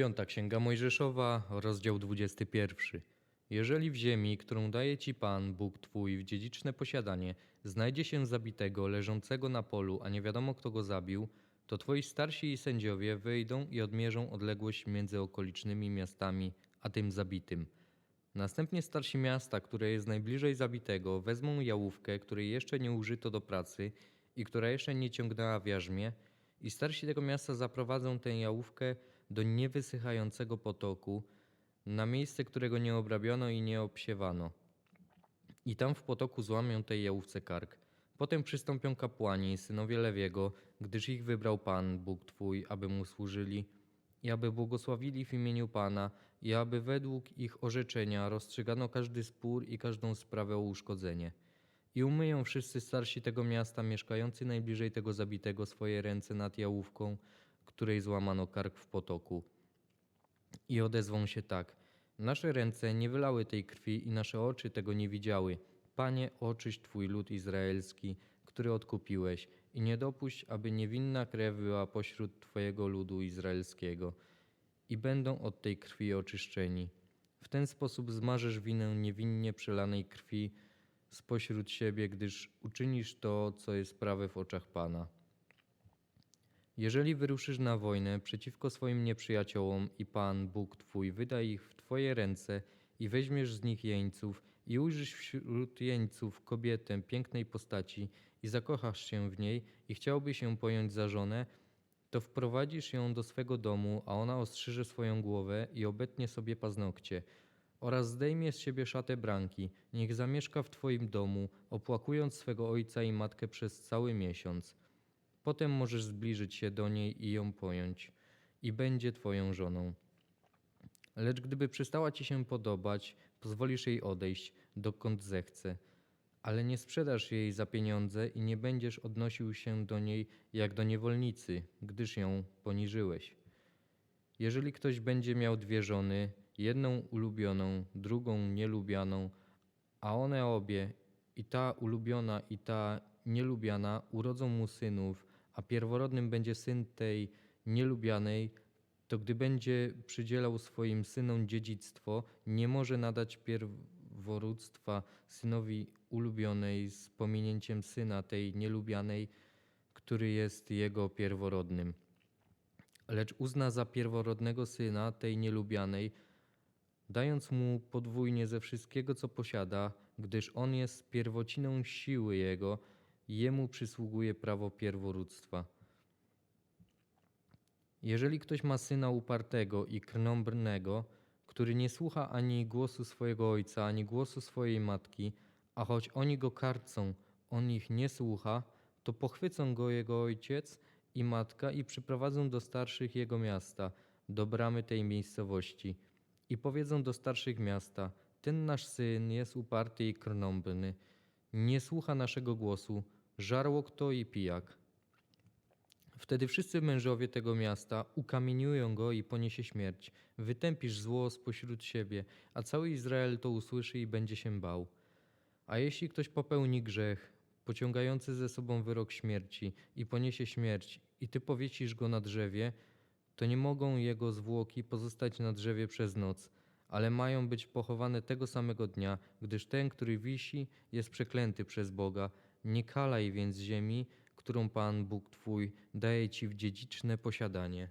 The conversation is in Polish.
Piąta Księga Mojżeszowa, rozdział 21. Jeżeli w ziemi, którą daje ci Pan, Bóg Twój, w dziedziczne posiadanie, znajdzie się zabitego, leżącego na polu, a nie wiadomo kto go zabił, to Twoi starsi i sędziowie wyjdą i odmierzą odległość między okolicznymi miastami a tym zabitym. Następnie starsi miasta, które jest najbliżej zabitego, wezmą jałówkę, której jeszcze nie użyto do pracy i która jeszcze nie ciągnęła w jarzmie, i starsi tego miasta zaprowadzą tę jałówkę do niewysychającego potoku, na miejsce, którego nie obrabiono i nie obsiewano. I tam w potoku złamią tej jałówce kark. Potem przystąpią kapłani, synowie Lewiego, gdyż ich wybrał Pan, Bóg Twój, aby mu służyli i aby błogosławili w imieniu Pana i aby według ich orzeczenia rozstrzygano każdy spór i każdą sprawę o uszkodzenie. I umyją wszyscy starsi tego miasta, mieszkający najbliżej tego zabitego, swoje ręce nad jałówką, której złamano kark w potoku. I odezwą się tak: Nasze ręce nie wylały tej krwi i nasze oczy tego nie widziały. Panie, oczyść Twój lud izraelski, który odkupiłeś, i nie dopuść, aby niewinna krew była pośród Twojego ludu izraelskiego. I będą od tej krwi oczyszczeni. W ten sposób zmarzesz winę niewinnie przelanej krwi spośród siebie, gdyż uczynisz to, co jest prawe w oczach Pana. Jeżeli wyruszysz na wojnę przeciwko swoim nieprzyjaciołom i Pan, Bóg Twój, wyda ich w Twoje ręce i weźmiesz z nich jeńców i ujrzysz wśród jeńców kobietę pięknej postaci i zakochasz się w niej i chciałbyś ją pojąć za żonę, to wprowadzisz ją do swego domu, a ona ostrzyże swoją głowę i obetnie sobie paznokcie oraz zdejmie z siebie szatę branki. Niech zamieszka w Twoim domu, opłakując swego ojca i matkę przez cały miesiąc. Potem możesz zbliżyć się do niej i ją pojąć, i będzie Twoją żoną. Lecz gdyby przestała Ci się podobać, pozwolisz jej odejść, dokąd zechce. Ale nie sprzedasz jej za pieniądze i nie będziesz odnosił się do niej jak do niewolnicy, gdyż ją poniżyłeś. Jeżeli ktoś będzie miał dwie żony, jedną ulubioną, drugą nielubianą, a one obie, i ta ulubiona, i ta nielubiana, urodzą mu synów, a pierworodnym będzie syn tej nielubianej, to gdy będzie przydzielał swoim synom dziedzictwo, nie może nadać pierworództwa synowi ulubionej z pominięciem syna tej nielubianej, który jest jego pierworodnym. Lecz uzna za pierworodnego syna tej nielubianej, dając mu podwójnie ze wszystkiego, co posiada, gdyż on jest pierwociną siły jego, jemu przysługuje prawo pierworództwa. Jeżeli ktoś ma syna upartego i krnąbrnego, który nie słucha ani głosu swojego ojca, ani głosu swojej matki, a choć oni go karcą, on ich nie słucha, to pochwycą go jego ojciec i matka i przyprowadzą do starszych jego miasta, do bramy tej miejscowości. I powiedzą do starszych miasta, ten nasz syn jest uparty i krnąbrny, nie słucha naszego głosu, żarłok to i pijak. Wtedy wszyscy mężowie tego miasta ukamieniują go i poniesie śmierć. Wytępisz zło spośród siebie, a cały Izrael to usłyszy i będzie się bał. A jeśli ktoś popełni grzech, pociągający ze sobą wyrok śmierci i poniesie śmierć, i ty powiesisz go na drzewie, to nie mogą jego zwłoki pozostać na drzewie przez noc, ale mają być pochowane tego samego dnia, gdyż ten, który wisi, jest przeklęty przez Boga. Nie kalaj więc ziemi, którą Pan Bóg Twój daje ci w dziedziczne posiadanie.